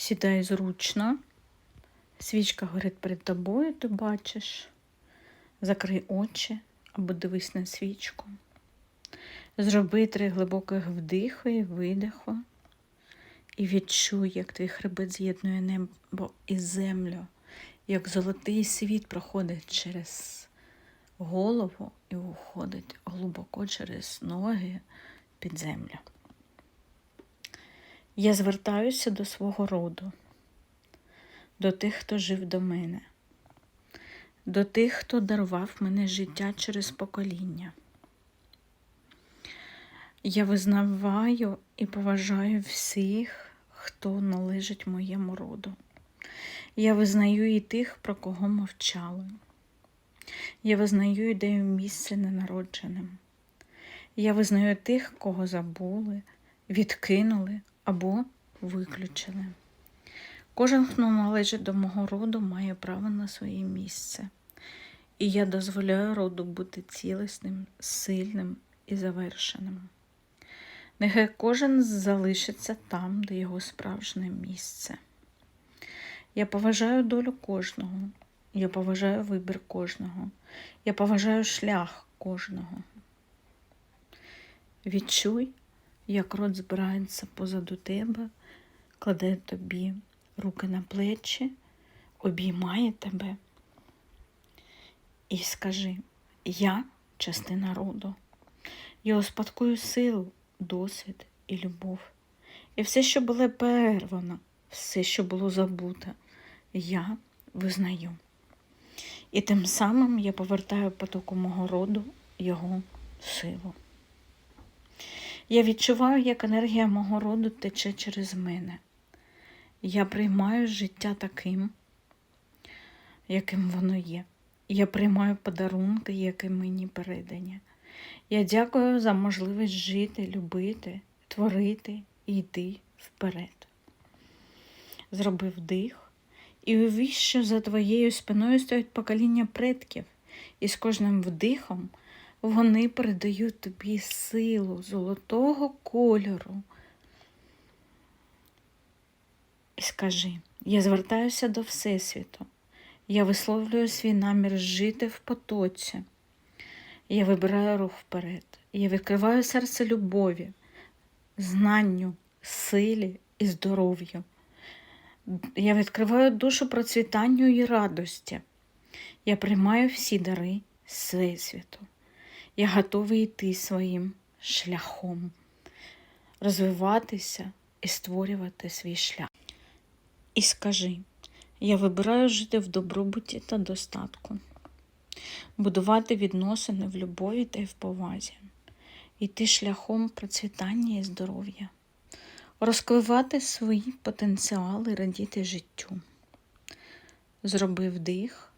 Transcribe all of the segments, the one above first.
Сідай зручно. Свічка горить перед тобою, ти бачиш. Закрий очі або дивись на свічку. Зроби три глибоких вдиху і видиху. І відчуй, як твій хребет з'єднує небо і землю, як золотий світ проходить через голову і уходить глибоко через ноги під землю. Я звертаюся до свого роду, до тих, хто жив до мене, до тих, хто дарував мене життя через покоління. Я визнаваю і поважаю всіх, хто належить моєму роду. Я визнаю і тих, про кого мовчали. Я визнаю і даю місце ненародженим. Я визнаю тих, кого забули, відкинули або виключили. Кожен, хто належить до мого роду, має право на своє місце. І я дозволяю роду бути цілісним, сильним і завершеним. Нехай кожен залишиться там, де його справжнє місце. Я поважаю долю кожного, я поважаю вибір кожного, я поважаю шлях кожного. Відчуй, як рот збирається позаду тебе, кладе тобі руки на плечі, обіймає тебе і скажи: Я частина роду. Я успадкую силу, досвід і любов. І все, що було перервано, все, що було забуто, я визнаю. І тим самим я повертаю потоку мого роду його силу. Я відчуваю, як енергія мого роду тече через мене. Я приймаю життя таким, яким воно є. Я приймаю подарунки, які мені передані. Я дякую за можливість жити, любити, творити і йти вперед. Зробив вдих і увій, за твоєю спиною стоять покоління предків, і з кожним вдихом вони передають тобі силу золотого кольору. І скажи, я звертаюся до Всесвіту. Я висловлюю свій намір жити в потоці. Я вибираю рух вперед. Я відкриваю серце любові, знанню, силі і здоров'ю. Я відкриваю душу процвітанню і радості. Я приймаю всі дари Всесвіту. Я готовий йти своїм шляхом, розвиватися і створювати свій шлях. І скажи, я вибираю жити в добробуті та достатку, будувати відносини в любові та й в повазі, йти шляхом процвітання і здоров'я, розкривати свої потенціали, радіти життю. Зроби вдих,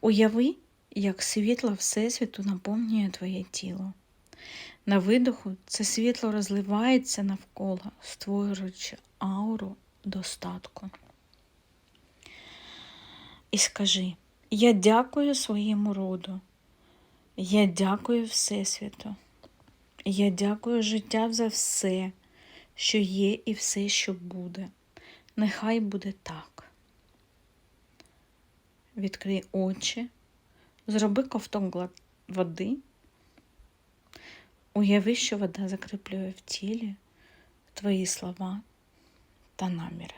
уяви, як світло Всесвіту наповнює твоє тіло. На видоху це світло розливається навколо, створюючи ауру достатку. І скажи, я дякую своєму роду, я дякую Всесвіту, я дякую життя за все, що є і все, що буде. Нехай буде так. Відкрий очі, зроби ковток води, уяви, що вода закріплює в тілі твої слова та наміри.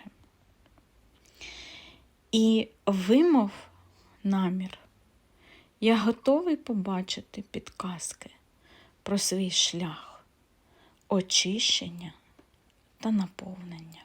І вимов намір, я готовий побачити підказки про свій шлях, очищення та наповнення.